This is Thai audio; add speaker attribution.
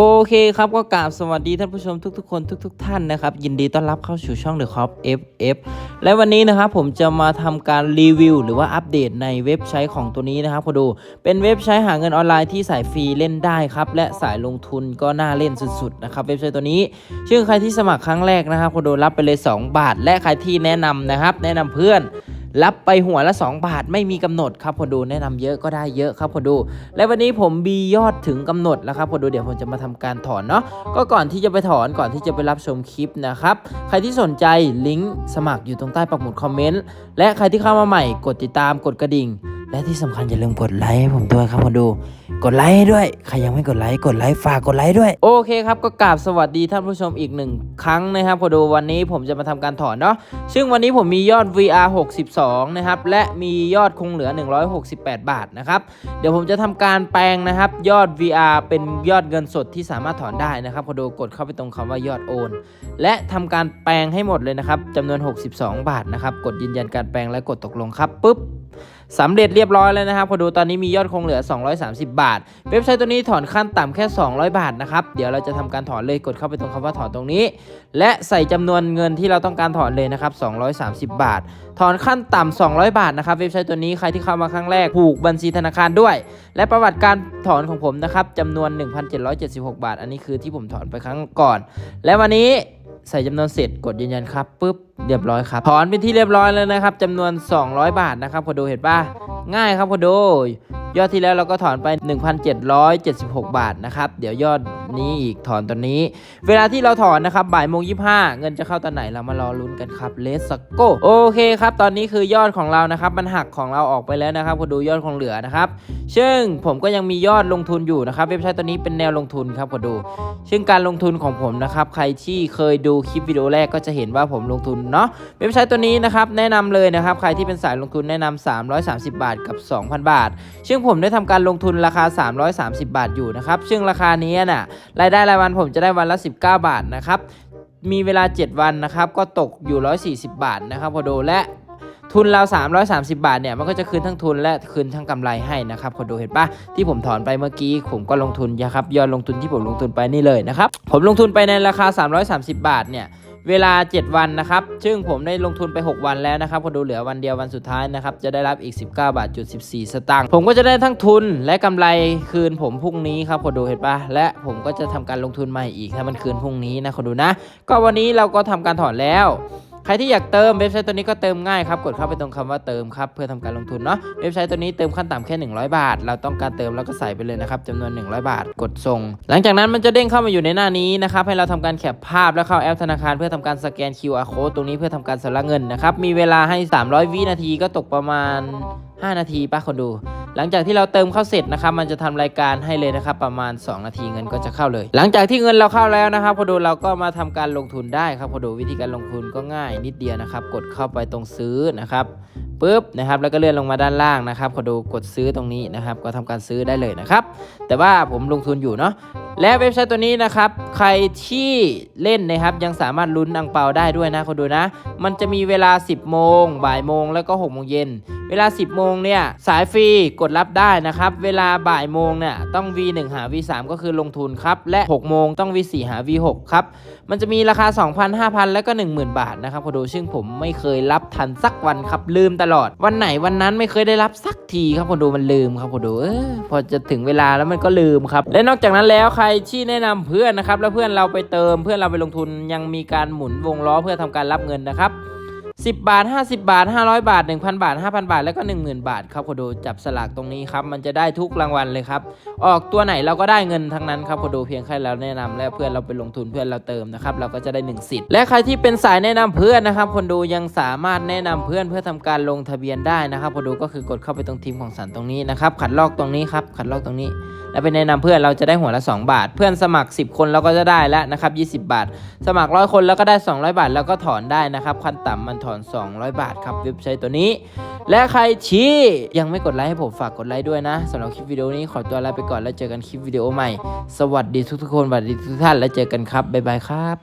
Speaker 1: โอเคครับก็กราบสวัสดีท่านผู้ชมทุกๆ คนทุกๆท่านนะครับ ยินดีต้อนรับเข้าสู่ช่อง The Cop FF และวันนี้นะครับผมจะมาทำการรีวิว หรือว่าอัปเดตในเว็บไซต์ของตัวนี้นะครับคุณดู เป็นเว็บไซต์หาเงินออนไลน์ที่สายฟรีเล่นได้ครับ และสายลงทุนก็น่าเล่นสุดๆนะครับเว็บไซต์ตัวนี้ซึ่งใครที่สมัครครั้งแรกนะครับคุณดูรับไปเลย 2 บาท และใครที่แนะนำนะครับ แนะนำเพื่อน รับไปหัวละ 2 บาทไม่มีกำหนดครับคนดูแนะนำเยอะก็ได้เยอะครับคนดู และวันนี้ผมบียอดถึงกำหนดแล้วครับคนดูเดี๋ยวผมจะมาทำการถอนเนาะก็ก่อนที่จะไปถอนก่อนที่จะไปรับชมคลิปนะครับใครที่สนใจลิงก์สมัครอยู่ตรงใต้ปักหมุดคอมเมนต์และใครที่เข้ามาใหม่กดติดตามกดกระดิ่ง และที่สำคัญอย่าลืมกดไลค์ให้ผมด้วยครับคนดู กดไลค์ให้ด้วย ใครยังไม่กดไลค์กดไลค์ฝากกดไลค์ด้วย โอเคครับก็กราบสวัสดีท่านผู้ชมอีกหนึ่งครั้งนะครับพอดูวันนี้ผมจะมาทำการถอนเนาะซึ่งวันนี้ผมมียอด VR 62 นะครับและมียอดคงเหลือ 168 บาทนะครับเดี๋ยวผมจะทำการแปลงนะครับยอด VR เป็นยอดเงินสดที่สามารถถอนได้นะครับพอดูกดเข้าไปตรงคำว่ายอดโอน และทำการแปลงให้หมดเลยนะครับจำนวน 62 บาทนะครับกดยืนยันการแปลงและกดตกลงครับปุ๊บสำเร็จเรียบร้อยแล้วนะครับพอดูตอนนี้มียอดคงเหลือ 230 บาท เว็บไซต์ตัวนี้ถอนขั้นต่ำแค่ 200 บาทนะครับ เดี๋ยวเราจะทำการถอนเลยกดเข้าไปตรงคำว่าถอนตรงนี้ และใส่จำนวนเงินที่เราต้องการถอนเลยนะครับ 230 บาท ถอนขั้นต่ำ200 บาทนะครับ เว็บไซต์ตัวนี้ใครที่เข้ามาครั้งแรกผูกบัญชีธนาคารด้วย และประวัติการถอนของผมนะครับจำนวน 1,776 บาท อันนี้คือที่ผมถอนไปครั้งก่อน และวันนี้ ใส่จำนวนเสร็จกดยืนยันครับปุ๊บเรียบร้อยครับถอนเป็นที่เรียบร้อยแล้วนะครับจำนวน 200 บาทนะครับพอดูเห็นป่ะง่ายครับพอดูยอดที่แล้วเราก็ถอนไป 1,776 บาทนะครับ เดี๋ยวยอดนี้อีกถอนตอนนี้ เวลาที่เราถอนนะครับบ่ายโมงยีเงินจะเข้าตอนไหนเรามารอลุ้นกันครับเลสโกโอเคครับ ตอนนี้คือยอดของเรานะครับ มันหักของเราออกไปแล้วนะครับพอดูยอดคงเหลือนะครับซึ่งผมก็ยังมียอดลงทุนอยู่นะครับ เว็บไซต์ตัวนี้เป็นแนวลงทุนครับพอดู ซึ่งการลงทุนของผมนะครับใครที่เคยดูคลิปวิดีโอแรกก็จะเห็นว่าผมลงทุนเนาะเว็บไซต์ตัวนี้นะครับแนะนำเลยนะครับใครที่เป็นสายลงทุนแนะนำ330 บาทกับ 2,000 บาท ซึ่งผมได้ทำการลงทุนราคา 330 บาทอยู่นะครับซึ่งราคานี้น่ะรายได้รายวันผมจะได้วันละ 19 บาทนะครับมีเวลา 7 วันนะครับก็ตกอยู่ 140 บาทนะครับพอดูและทุนเรา 330 บาทเนี่ยมันก็จะคืนทั้งทุนและคืนทั้งกำไรให้นะครับคนดูเห็นปะที่ผมถอนไปเมื่อกี้ผมก็ลงทุนนะครับยอดลงทุนที่ผมลงทุนไปนี่เลยนะครับผมลงทุนไปในราคา 330 บาทเนี่ย เวลา 7 วันนะครับ ซึ่งผมได้ลงทุนไป 6 วันแล้วนะครับคนดูเหลือวันเดียววันสุดท้ายนะครับ จะได้รับอีก 19 บาทจุด14 สตางค์ ผมก็จะได้ทั้งทุนและกำไรคืนผมพรุ่งนี้ครับคนดูเห็นปะและผมก็จะทำการลงทุนใหม่อีกถ้ามันคืนพรุ่งนี้นะคนดูนะ ก็วันนี้เราก็ทำการถอนแล้ว ครที่อยากเติมเว็บไซต์ตัวนี้ก็เติมง่ายครับกดเข้าไปตรงคำว่าเติมครับเพื่อทำการลงทุนเนาะเว็บไซต์ตัวนี้เติมขั้นต่ำแค่ 100 บาท เราต้องการเติมแล้วก็ใส่ไปเลยนะครับจำนวน 100 บาทกดส่ง หลังจากนั้นมันจะเด้งเข้ามาอยู่ในหน้านี้นะครับให้เราทำการแคปภาพแล้วเข้าแอปธนาคาร เพื่อทำการสแกน QR code ตรงนี้เพื่อทำการสละเงินนะครับมีเวลาให้ 300 วินาทีก็ตกประมาณ 5 นาทีป้าคนดู หลังจากที่เราเติมเข้าเสร็จนะครับมันจะทำรายการให้เลยนะครับประมาณ 2 นาทีเงินก็จะเข้าเลย หลังจากที่เงินเราเข้าแล้วนะครับพอดูเราก็มาทำการลงทุนได้ครับพอดูวิธีการลงทุนก็ง่ายนิดเดียวนะครับ กดเข้าไปตรงซื้อนะครับปุ๊บนะครับแล้วก็เลื่อนลงมาด้านล่างนะครับพอดูกดซื้อตรงนี้นะครับก็ทำการซื้อได้เลยนะครับ แต่ว่าผมลงทุนอยู่เนาะและเว็บไซต์ตัวนี้นะครับใครที่เล่นนะครับยังสามารถลุ้นอังเปาได้ด้วยนะคนดูนะ มันจะมีเวลา 10 โมงบ่ายโมงแล้วก็6โมงเย็น เวลา 10 โมงเนี่ยสายฟรีกดรับได้นะครับ เวลาบ่ายโมงเนี่ยต้อง V1 หา V3 ก็คือลงทุนครับ และ 6 โมงต้อง V4 หา V6 ครับ มันจะมีราคา 2,000 5,000 แล้วก็ 10,000 บาทนะครับพอดูซึ่งผมไม่เคยรับทันสักวันครับลืมตลอด วันไหนวันนั้นไม่เคยได้รับสักทีครับพอดูมันลืมครับพอดูเออพอจะถึงเวลาแล้วมันก็ลืมครับ และนอกจากนั้นแล้วใครที่แนะนำเพื่อนนะครับแล้วเพื่อนเราไปเติมเพื่อนเราไปลงทุนยังมีการหมุนวงล้อเพื่อทำการรับเงินนะครับ 10 บาท 50 บาท 500 บาท 1,000 บาท 5,000 บาท แล้วก็ 10,000 บาทครับพอดูจับสลากตรงนี้ครับ มันจะได้ทุกรางวัลเลยครับ ออกตัวไหนเราก็ได้เงินทั้งนั้นครับพอดูเพียงแค่เราแนะนำและเพื่อนเราไปลงทุนเพื่อนเราเติมนะครับ เราก็จะได้ 1 สิทธิ์ และใครที่เป็นสายแนะนำเพื่อนนะครับคนดูยังสามารถแนะนำเพื่อนเพื่อทำการลงทะเบียนได้นะครับพอดูก็คือกดเข้าไปตรงทีมของสันตรงนี้นะครับขัดลอกตรงนี้ครับขัดลอกตรงนี้ แล้วไปแนะนำเพื่อนเราจะได้หัวละ 2 บาท เพื่อนสมัคร 10 คนเราก็จะได้แล้วนะครับ20 บาท สมัครร้อยคนแล้วก็ได้ 200 บาท แล้วก็ถอนได้นะครับขั้นต่ำมันถอน 200 บาทครับเว็บไซต์ตัวนี้ และใครที่ยังไม่กดไลค์ให้ผมฝากกดไลค์ด้วยนะสำหรับคลิปวิดีโอนี้ขอตัวลาไปก่อนแล้วเจอกันคลิปวิดีโอใหม่ สวัสดีทุกๆคนสวัสดีทุกท่านแล้วเจอกันครับบ๊ายบายครับ